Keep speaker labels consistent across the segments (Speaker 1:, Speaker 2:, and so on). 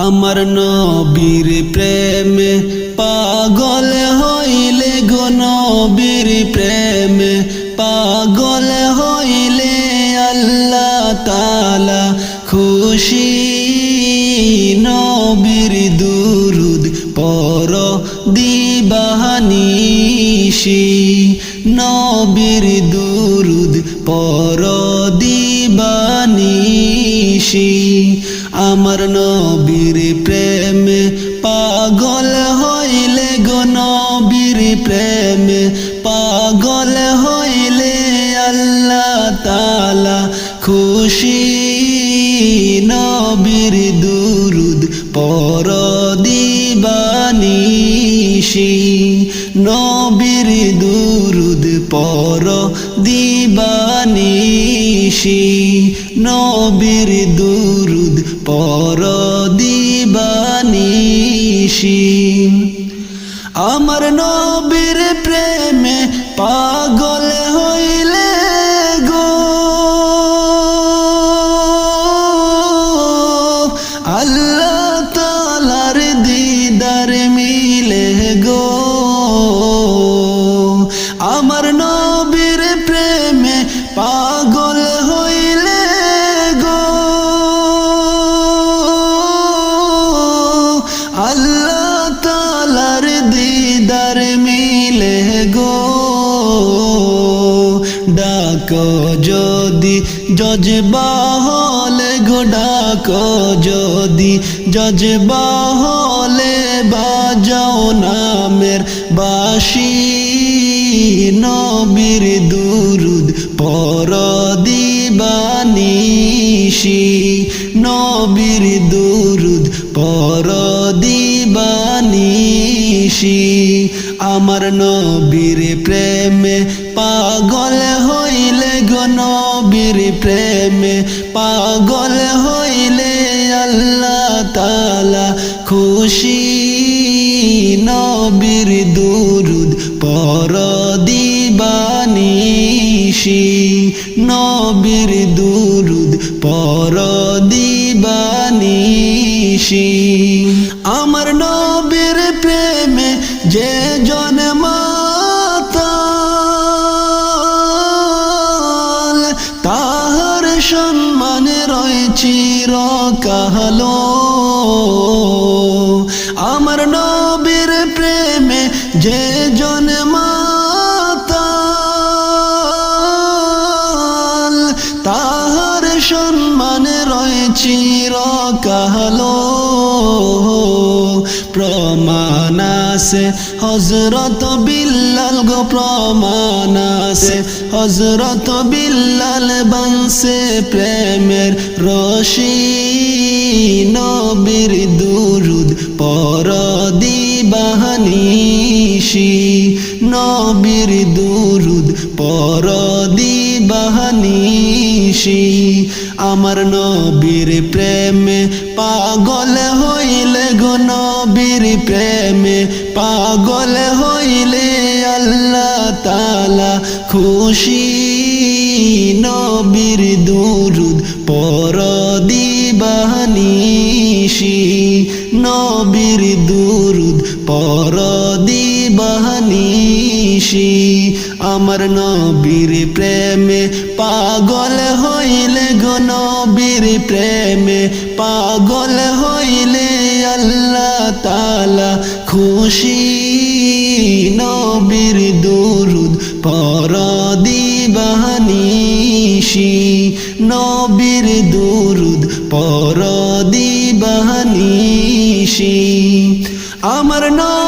Speaker 1: আমার নবীর প্রেমে পাগল হইলে গো নবীর প্রেমে পাগল হইলে আল্লাহ তালা খুশি। নবীর দুরুদ পর দিবাহানিশি। নবীর দুরুদ পর দিবানিশি আমার নবীর প্রেমে পাগল হইলে গো নবীর প্রেমে। পাগল হইলে আল্লাহ তালা খুশি। নবীর দুরুদ পর দিবানিশি নবীর দুরুদ পর দিবানিশি নবীর দুরুদ পর দিবানিশি আমার নবীর প্রেমে পাগল ডাক, যদি জজবা হলে গো ডাক, যদি জজবা হলে বাজাও নামের বাসি। নবীর দুরুদ পর দিবানিশি নবীর দুরুদ পর দিবানিশি আমার নবীর প্রেমে দিবানিশি রকালো প্রমাণ আছে। হজরত বিল্লাল গো, প্রমাণ আছে। হজরত বিল্লাল বংশে প্রেমের রশি। নবীর দুরুদ পর দিবাহানিশি নবীর দুরুদ পর দিবাহানিশি আমার নবীর প্রেমে পাগল হইলে গো নবীর প্রেমে পাগল হইলে আল্লাহ তালা খুশি। নবীর দুরুদ পর দিবাহানিশি নবীর দুরুদ পর দিবাহানিশি আমার নবীর প্রেমে পাগল হইলে গো নবীর প্রেমে, পাগল হইলে আল্লাহ তালা খুশি। নবীর দুরুদ পর দিবাহানিশি নবীর দুরুদ পর দিবাহানিশি আমার নবীর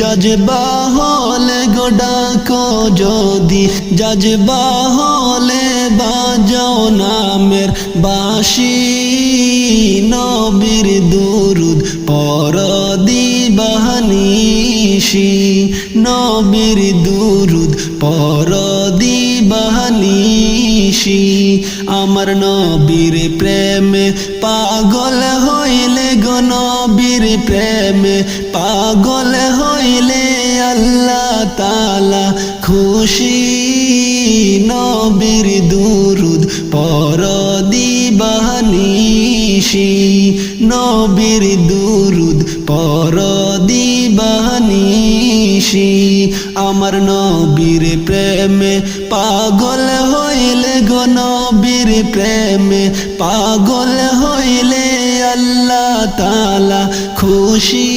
Speaker 1: যদি হলে গো ডাকো যদি। জজবা হলে বাজাও নামের বাসি নবীর দুরুদ পর দিবাহানিসি নবীর দুরুদ পর দিবাহানিসি আমার নবীর প্রেমে পাগল হইলে গো নবীর প্রেমে পাগল হইলে আল্লাহ তালা খুশি, নবীর দুরুদ পর দিবাহানিসি নবীর দুরুদ পর দিবাহানিসি আমার নবীর প্রেমে পাগল হইলে গো নবীর প্রেমে পাগল হইলে আল্লাহ তালা খুশি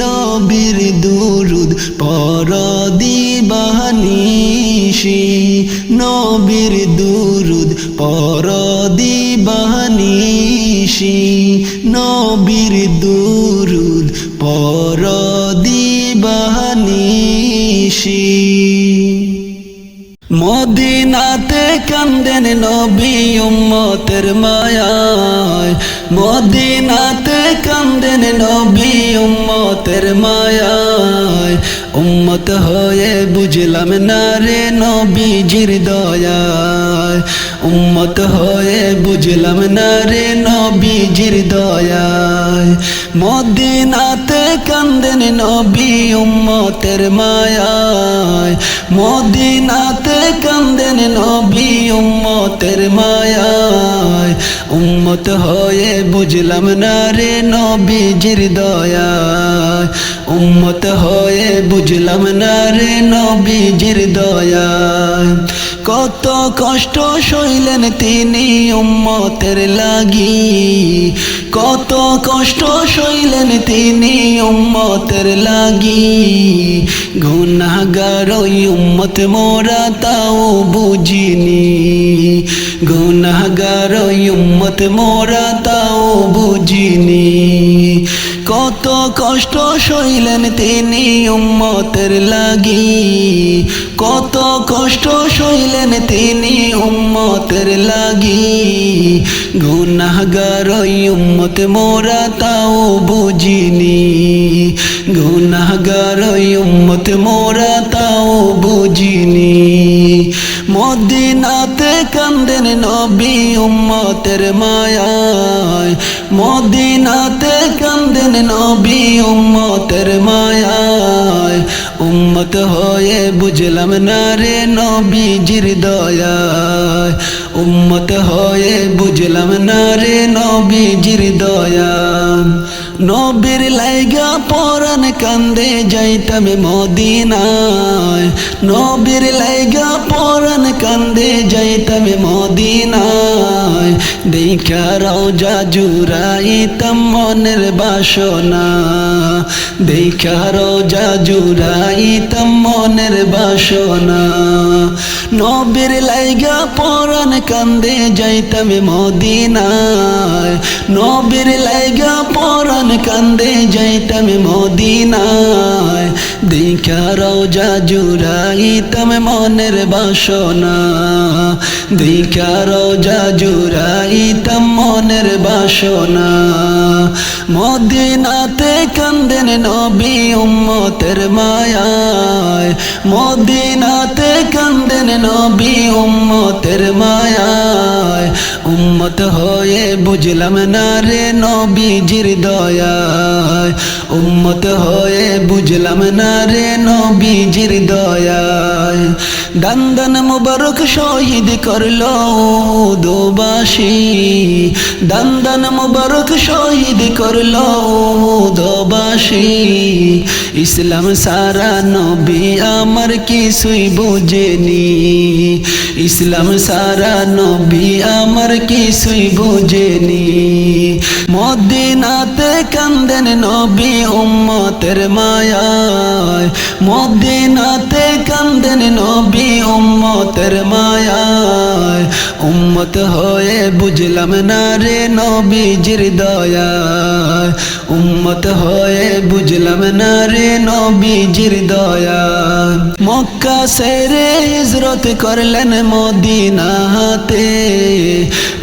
Speaker 1: নবীর দুরুদ পর দিবাহানিসি নবীর দুরুদ পর দিবাহানিসি নবীর দুরুদ পর মদিনাতে কান্দেন নবী উম্মতের মায়ায়। মদিনাতে কান্দেন নবী উম্মতের মায়ায়। উম্মত হয়ে বুঝলাম না রে নবীজির দয়ায়। উম্মত হয়ে বুঝলাম না রে নবীজির দয়ায়। মদিনাতে কান্দেন নবী উম্মতের মায়ায়। মদিনাতে কান্দেন নবী উম্মতের মায়ায়। উম্মত হয়ে বুঝলাম না রে নবীজির দয়ায়। উম্মত হয়ে বুঝলাম না রে নবীজির দয়ায়। কত কষ্ট সইলেন তিনি উম্মতের লাগি। কত কষ্ট সইলেন তিনি উম্মতের লাগি। গুনাগার ওই উম্মত মোরা তাও বুঝিনি। গুনাগার ওই উম্মত মোরা তাও বুঝিনি। কত কষ্ট সইলেন তিনি উম্মতের লাগি। কত কষ্ট সইলেন তিনি উম্মতের লাগি। গুনাহগার উম্মত মোরা তাও বুঝিনি। গুনাহগার উম্মত মোরা তাও বুঝিনি। মদিনাতে কান্দেন নবী উম্মতের মায়ায়, মদিনাতে কান্দেন নবী উম্মতের মায়ায়। উম্মত হয়ে বুঝলাম না রে নবীজির দয়ায়। উম্মত হয়ে বুঝলাম না রে নবীজির দয়া নবীর লাইগা পরান কান্দে যাইতাম মদিনায়। নবীর লাইগা পরান কান্দে যাইতাম মদিনায়। দেখা রওজা জুরাইতাম মনের বাসনা। দেখা রওজা জুরাইতাম মনের বাসনা। নবীর লাইগা পরান কান্দে যাইতাম মদিনায়। নবীর লাইগা পরান কান্দে যাইতাম মদিনায়। দেখা রওজা জুরাইতাম মনের বাসনা। দেখা রওজা জুরাইতাম মনের বাসনা। মদিনাতে কান্দেন নবী উম্মতের মায়ায়। মদিনাতে কান্দেন নবী উম্মতের মায়ায়। উম্মত হয়ে বুঝলাম না রে নবীজির দয়ায়, উম্মত হয়ে বুঝলাম না রে নবীজির দয়ায়। দান্দন মুবারক শহীদ করল দোবাসী দান্দন মুবারক শহীদ করল দোবাসী ইসলাম সারা নবী আমার কিছুই বুঝেনি। ইসলাম সারা নবী আমার কিছুই বুঝেনি। মদিনাতে কান্দেন নবী উম্মতের মায়ায়। মদিনাতে কান্দেন নবী উম্মতের মায়ায়। উম্মত হয়ে বুঝলাম না রে নবীজির দয়ায়। উম্মত হয়ে বুঝলাম না রে নবীজির দয়ায় মক্কা সেরে হিজরত করলেন মদিনাতে।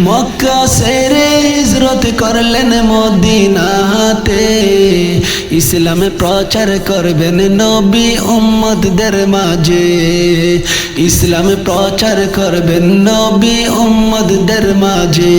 Speaker 1: মক্কা সেরে হিজরত করলেন মদিনাতে। নাতে ইসলামে প্রচার করবেন নবী উম্মতদের মাঝে। ইসলামে প্রচার করবেন নবী উম্মতদের মাঝে।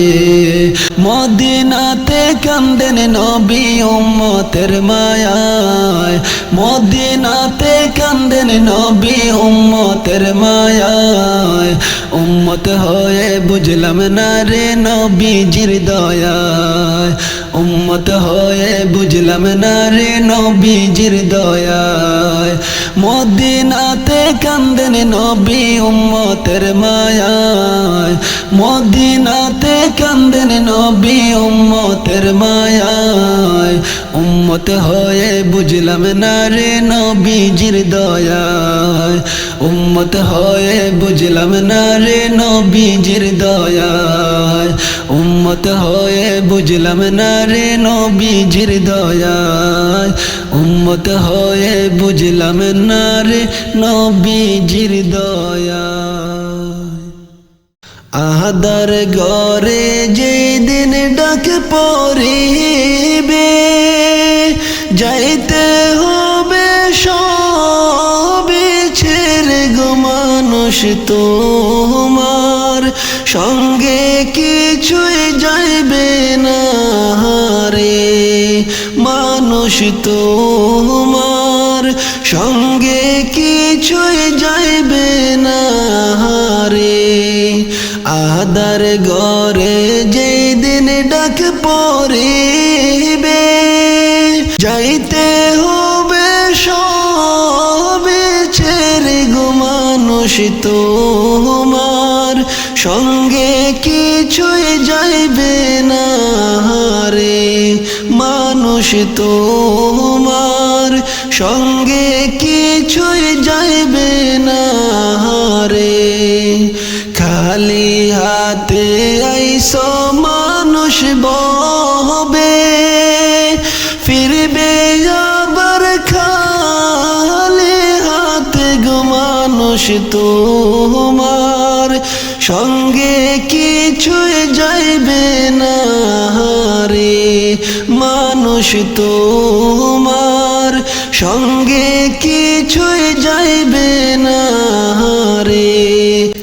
Speaker 1: মদিনাতে কান্দেন নবী উম্মতের মায়ায়। মদিনাতে কান্দেন নবী উম্মতের মায়ায়। উম্মত হয়ে বুঝলাম না রে নবীজির দয়ায়। উম্মত হয়ে বুঝলাম না রে নবীজির দয়ায়। মদিনাতে কান্দেন নবী উম্মতের মায়ায়। মদিনাতে কান্দেন নবী উম্মতের মায়ায়। উম্মত হয়ে বুঝলাম না রে নবীজির দয়ায়। উম্মত হয়ে বুঝলাম না রে নবীজির দয়ায়। উম্মত হয়ে বুঝলাম না রে নবীজির দয়ায় উম্মত হয়ে বুঝলাম না রে নবীজির দয়ায় আহাদার গরে যেদিন ডাক পড়িবে, যাইতে হবে সবে ছেড়ে গো মানুষ তোমার সঙ্গে কিছুই যাইবে না রে মানুষ তোমার সঙ্গে কিছুই যাইবে না রে আদার গরে যেদিন ডাক পড়িবে কিছুই যাইবে না রে মানুষ তোমার সঙ্গে কিছুই যাইবে না রে খালি হাতে আইস মানুষ বহবে, ফিরবে আবার খালি হাতে গো মানুষ তোমার কিছুই যাইবে না রে মানুষ তোমার সঙ্গে কিছুই যাইবে না রে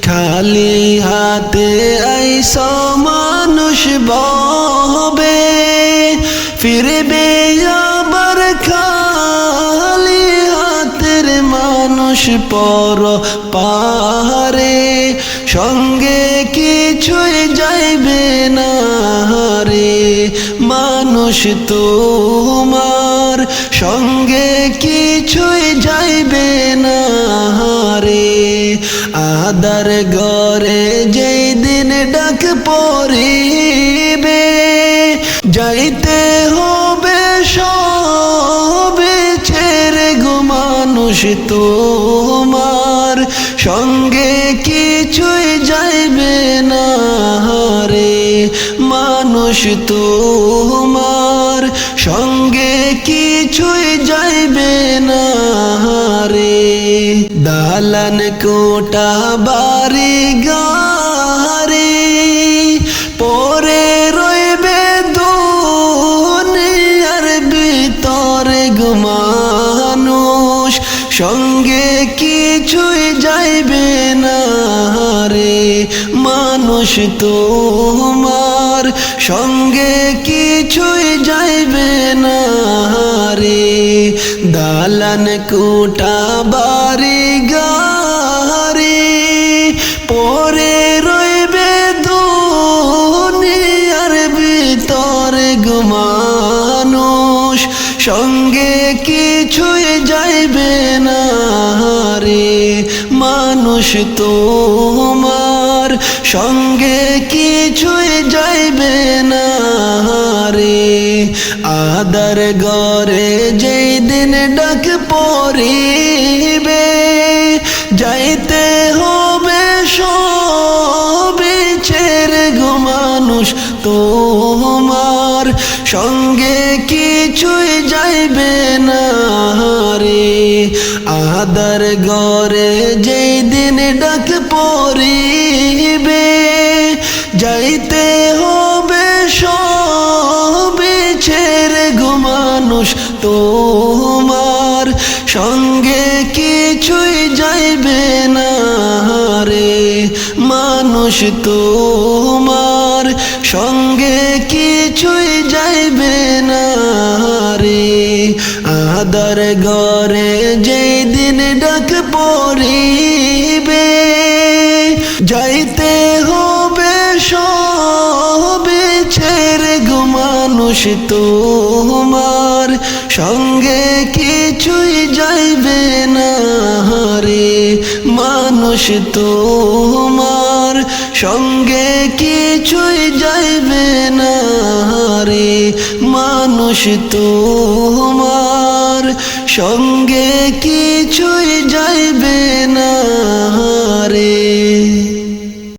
Speaker 1: খালি হাতে আইস মানুষ বহবে। ফিরবে আবার খালি হাতের মানুষ পর পাহারে সঙ্গে কিছুই যাইবে না রে মানুষ তোমার সঙ্গে কিছুই যাইবে না রে আদার গরে যেই দিন ডাক পড়িবে, যাইতে হবে সবে ছেড়ে গো মানুষ তোমার মানুষ তোমার সঙ্গে কিছুই যাইবে না রে। দালান কোটা বাড়ি গারে পরে রইবে দুনিয়ার ভিতরে মানুষ সঙ্গে কিছুই যাইবে না রে। মানুষ তোমার সঙ্গে কিছুই যাইবে না রে। দালান কোটা বাড়ি গারে সঙ্গে কিছুই যাইবে না রে। আদার গরে যেই দিন ডাক পড়িবে, যাইতে হবে সবে ছেড়ে গো মানুষ তোমার। সঙ্গে কিছুই যাইবে না রে। আদার গরে যেই যাইতে হবে সবে ছেড়ে গো মানুষ, তোমার সঙ্গে কিছুই যাইবে না রে। মানুষ, তোমার সঙ্গে কিছুই যাইবে না রে। আদার ঘরে মানুষ তোমার সঙ্গে কিছুই যাইবে না রে মানুষ তোমার সঙ্গে কিছুই যাইবে না রে মানুষ তোমার সঙ্গে না